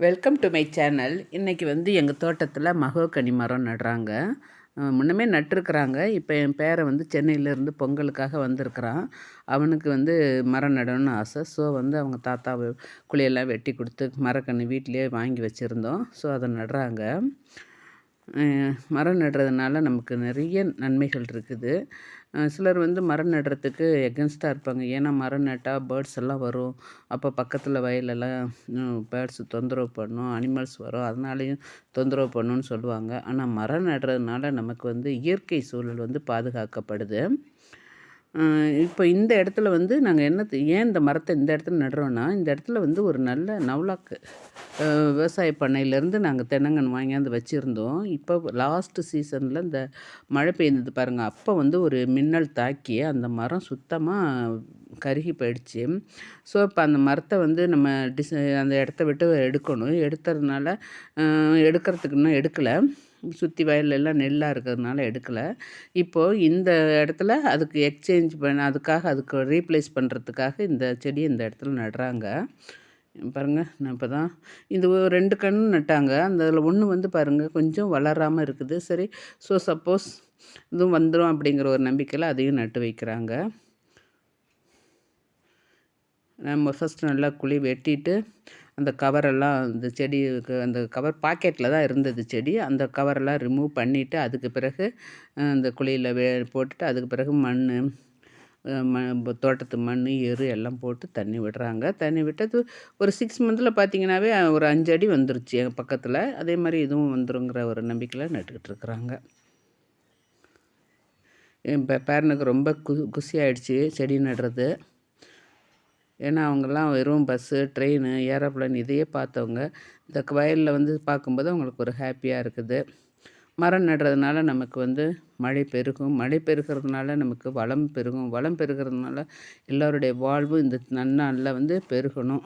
Welcome to my channel இன்றைக்கி வந்து எங்கள் தோட்டத்தில் மகோக்கனி மரம் நடுறாங்க. முன்னமே நட்டுருக்குறாங்க. இப்போ என் பேரை வந்து சென்னையிலேருந்து பொங்கலுக்காக வந்திருக்கிறான். அவனுக்கு வந்து மரம் நடணும்னு ஆசை. ஸோ வந்து அவங்க தாத்தா குழியெல்லாம் வெட்டி கொடுத்து மரக்கன்று வீட்டிலே வாங்கி வச்சுருந்தோம். ஸோ அதை நடுறாங்க. மரம் நடுறதுனால நமக்கு நிறைய நன்மைகள் இருக்குது. சிலர் வந்து மரம் நடுறதுக்கு எகென்ஸ்டாக இருப்பாங்க. ஏன்னா மரம் நட்டால் பேர்ட்ஸ் எல்லாம் வரும். அப்போ பக்கத்தில் வயலெல்லாம் பேர்ட்ஸ் தொந்தரவு பண்ணும் அனிமல்ஸ் வரும். அதனாலையும் தொந்தரவு பண்ணுன்னு சொல்லுவாங்க. ஆனால் மரம் நடுறதுனால நமக்கு வந்து இயற்கை சூழல் வந்து பாதுகாக்கப்படுது. இப்போ இந்த இடத்துல வந்து நாங்கள் என்ன ஏன் இந்த மரத்தை இந்த இடத்துல நடுறோன்னா இந்த இடத்துல வந்து ஒரு நல்ல நவலாக்கு விவசாய பண்ணையிலேருந்து நாங்கள் தென்னங்கன் வாங்கியாந்து வச்சுருந்தோம். இப்போ லாஸ்ட்டு சீசனில் இந்த மழை பெய்ந்தது பாருங்கள் அப்போ வந்து ஒரு மின்னல் தாக்கி அந்த மரம் சுத்தமாக கருகி போயிடுச்சு. ஸோ இப்போ அந்த மரத்தை வந்து நம்ம டிஸ் அந்த இடத்த விட்டு எடுக்கணும். எடுத்ததுனால எடுக்கிறதுக்கு இன்னும் எடுக்கலை. சுற்றி வயல்லெல்லாம் நெல்லாக இருக்கிறதுனால எடுக்கலை. இப்போது இந்த இடத்துல அதுக்கு எக்ஸ்சேஞ்ச் பண்ண அதுக்காக அதுக்கு ரீப்ளேஸ் பண்ணுறதுக்காக இந்த செடி இந்த இடத்துல நடுறாங்க. பாருங்கள் நான் இப்போ தான் இது ரெண்டு கன்று நட்டாங்க. அந்த அதில் ஒன்று வந்து பாருங்கள் கொஞ்சம் வளராமல் இருக்குது. சரி ஸோ சப்போஸ் இதுவும் வந்துடும் அப்படிங்கிற ஒரு நம்பிக்கையில் அதையும் நட்டு வைக்கிறாங்க. நம்ம ஃபஸ்ட்டு நல்லா குழி வெட்டிட்டு அந்த கவரெல்லாம் அந்த செடிக்கு அந்த கவர் பாக்கெட்டில் தான் இருந்தது செடி. அந்த கவரெல்லாம் ரிமூவ் பண்ணிவிட்டு அதுக்கு பிறகு அந்த குழியில் வே போட்டுட்டு அதுக்கு பிறகு மண் ம தோட்டத்து மண் எரு எல்லாம் போட்டு தண்ணி விடுறாங்க. தண்ணி விட்டது ஒரு சிக்ஸ் மந்தில் பார்த்தீங்கன்னாவே ஒரு அஞ்சு அடி வந்துருச்சு எங்கள் பக்கத்தில். அதே மாதிரி இதுவும் வந்துருங்கிற ஒரு நம்பிக்கையில் நட்டுக்கிட்டு இருக்கிறாங்க. என் பேரனுக்கு ரொம்ப கு குசி ஆகிடுச்சி செடி நடுறது. ஏன்னா அவங்கெல்லாம் வெறும் பஸ்ஸு ட்ரெயின் ஏரோப்ளேன் இதையே பார்த்தவங்க. இந்த வயலில் வந்து பார்க்கும்போது அவங்களுக்கு ஒரு ஹாப்பியாக இருக்குது. மரம் நடுறதுனால நமக்கு வந்து மழை பெருகும். மழை பெருகிறதுனால நமக்கு வளம் பெருகும். வளம் பெருகிறதுனால எல்லோருடைய வாழ்வும் இந்த நன்னாளில் வந்து பெருகணும்.